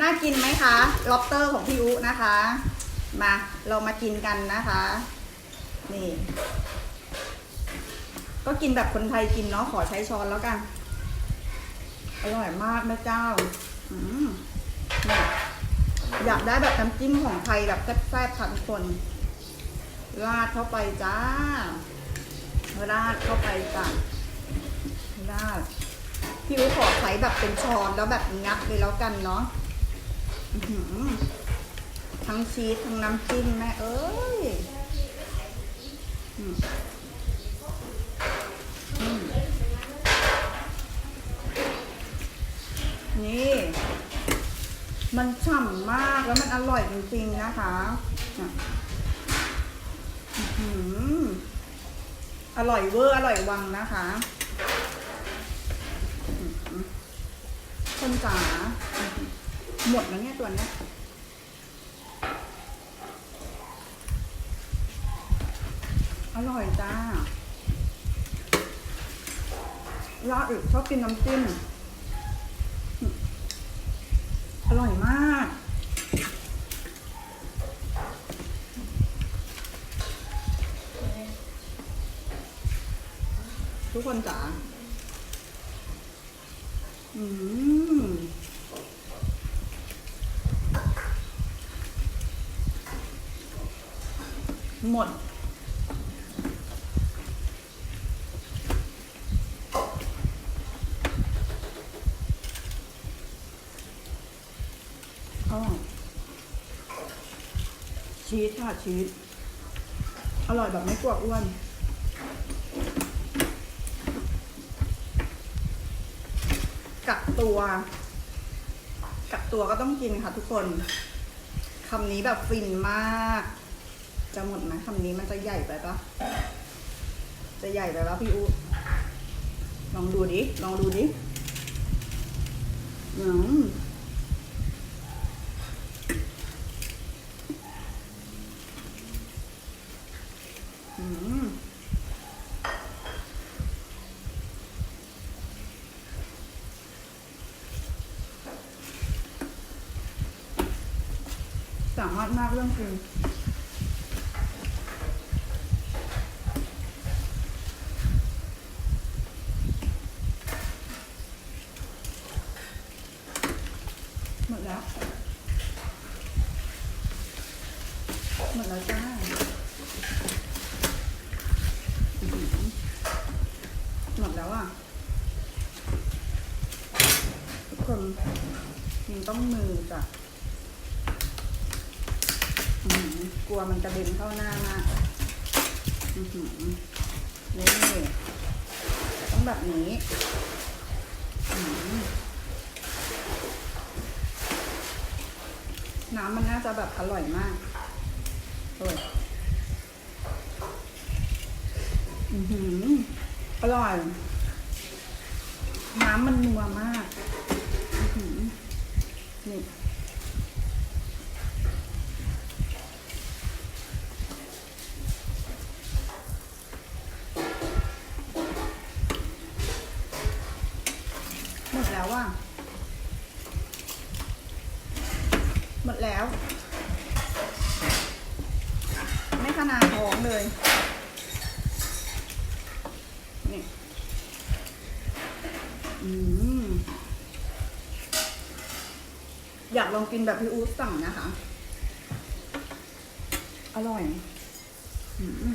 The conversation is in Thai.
น่ากินไหมคะล็อบสเตอร์ของพี่อุนะคะ มาเรามากินกันนะคะ นี่ ก็กินแบบคนไทยกินเนาะขอใช้ช้อนแล้วกัน อร่อยมากแม่เจ้า อืมนี่อยากได้แบบน้ำจิ้มของไทยแบบแซ่บๆค่ะทุกคนราดเข้าไปจ้า ราดเข้าไปจ้ะราดพี่อูขอใช้แบบเป็นช้อนแล้วแบบงับเลยแล้วกันเนาะ ทั้งชีสทั้งน้ำจิ้มแม่เอ้ยนี่ มันฉ่ำมากแล้วมันอร่อยจริงๆนะคะอร่อยเวอร์ อร่อยวังนะคะคนจ๋า หมดแล้วเนี่ยตัวเนี้ยอร่อยจ้าลาอีกชอบกินน้ำจิ้ม อร่อยมาก ทุกคนจ๋า อืม หมดอ๋อชีสค่ะชีสอร่อยแบบไม่กลัวอ้วนกักตัวกักตัวก็ต้องกินค่ะทุกคนคำนี้แบบฟินมาก จะหมดไหมคำนี้มันจะใหญ่ไปปะจะใหญ่ไปปะพี่อูลองดูดิ ลองดูดิอืมอืมสามารถมากเรื่องจริงหมดแล้ว หมดแล้วจ้าหมดแล้วอะ ทุกคนยังต้องมือจ้ะกลัวมันกระเด็นเข้าหน้ามากนี่ต้องแบบนี้น้ำมันน่าจะแบบอร่อยมาก โอ้ยอือหืออร่อย น้ำมันนัวมากนี่หมดแล้วว่ะ หมดแล้ว ขนาดท้องเลย นี่ อืม อยากลองกินแบบพี่อู๊ดสั่งนะคะ อร่อย อืม